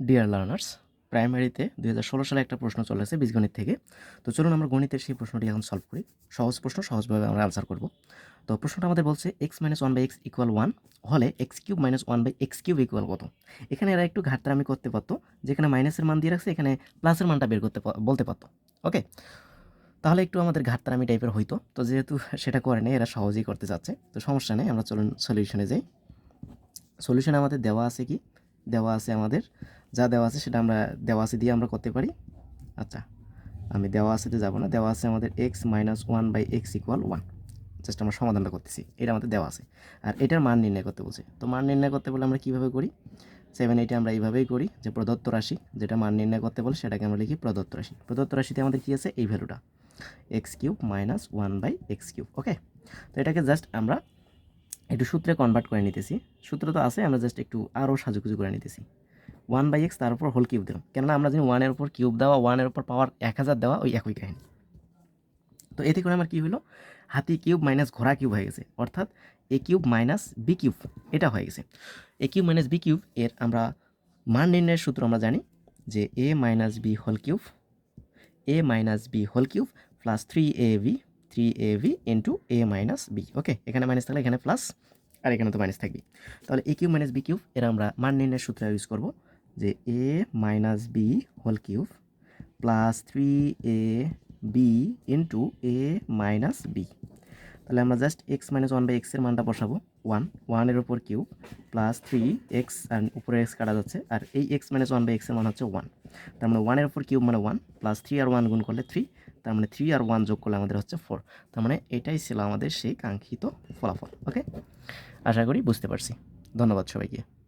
Dear learners প্রাইমারিতে দুই হাজার ষোলো সালে একটা প্রশ্ন চলে আসে বীজগণিত থেকে। তো চলুন আমরা গণিতের সেই প্রশ্নটি এখন সলভ করি। সহজ প্রশ্ন, সহজভাবে আমরা আনসার করব। তো প্রশ্নটা আমাদের বলছে x minus one by x equal one হলে x cube minus one by x cube equal কত? এখানে এরা একটু ঘাটতারামি করতে পারতো, যেখানে মাইনাসের মান দিয়ে রাখছে, এখানে প্লাসের মানটা বের করতে বলতে পারতো। ওকে তাহলে একটু আমাদের ঘাটতারামি টাইপের হইতো। তো যেহেতু সেটা করে নেই, এরা সহজেই করতে চাচ্ছে। তো সমস্যা নেই, আমরা চলুন সলিউশনে যাই। সলিউশন আমাদের দেওয়া আছে কি? দেওয়া আছে আমাদের যা দেওয়া আছে সেটা আমরা, দেওয়া আছে দিয়ে আমরা করতে পারি। আচ্ছা আমি দেওয়া আছেতে যাব না। দেওয়া আছে আমাদের x minus one by x equal one just আমরা সমাধানটা করতেছি। এটা আমাদের দেওয়া আছে। আর এটার মান নির্ণয় করতে বলছে। তো মান নির্ণয় করতে বলে আমরা কীভাবে করি? সেভেন এইটে আমরা এইভাবেই করি যে প্রদত্ত রাশি, যেটা মান নির্ণয় করতে বলে সেটাকে আমরা লিখি প্রদত্ত রাশি। প্রদত্ত রাশিতে আমাদের কী আছে? এই ভ্যালুটা x cube minus one by x cube okay তো এটাকে জাস্ট আমরা একটু সূত্রে কনভার্ট করে নিতেছি। সূত্র তো আছে, আমরা জাস্ট একটু আরও সাজুগুজু করে নিতেছি। ওয়ান বাই এক্স তার উপর হোল কিউব দিলাম। কেননা আমরা জানি ওয়ানের উপর কিউব দেওয়া, ওয়ানের উপর পাওয়ার এক হাজার দেওয়া ওই একই কাহিনী। তো এতে করে আমার কী হলো? হাতি কিউব মাইনাস ঘোড়া কিউব হয়ে গেছে। অর্থাৎ a cube minus b cube, এটা হয়ে গেছে। A cube minus b cube, এর আমরা মান নির্ণয়ের সূত্র আমরা জানি যে a minus b whole cube, a minus b whole cube plus three a b, three a b into a minus b. Okay, এখানে মাইনাস থাকলে এখানে প্লাস, আর এখানে তো মাইনাস থাকবে তাহলে a cube minus b cube, এর আমরা মান নির্ণয়ের সূত্র ইউজ করব। যে a minus b whole cube plus three a b into a minus b তাহলে আমরা just x minus one by এক্সের মানটা বসাবো। ওয়ান ওয়ানের উপর কিউব প্লাস থ্রি এক্স আর উপরে এক্স কাটা যাচ্ছে আর এই এক্স মাইনাস ওয়ান বাই এক্সের মান হচ্ছে ওয়ান তার মানে ওয়ানের উপর কিউব মানে ওয়ান প্লাস থ্রি আর ওয়ান গুণ করলে থ্রি তার মানে থ্রি আর ওয়ান যোগ করলে আমাদের হচ্ছে ফোর তার মানে এটাই ছিল আমাদের সেই কাঙ্ক্ষিত ফলাফল ওকে আশা করি বুঝতে পারছি। ধন্যবাদ সবাইকে।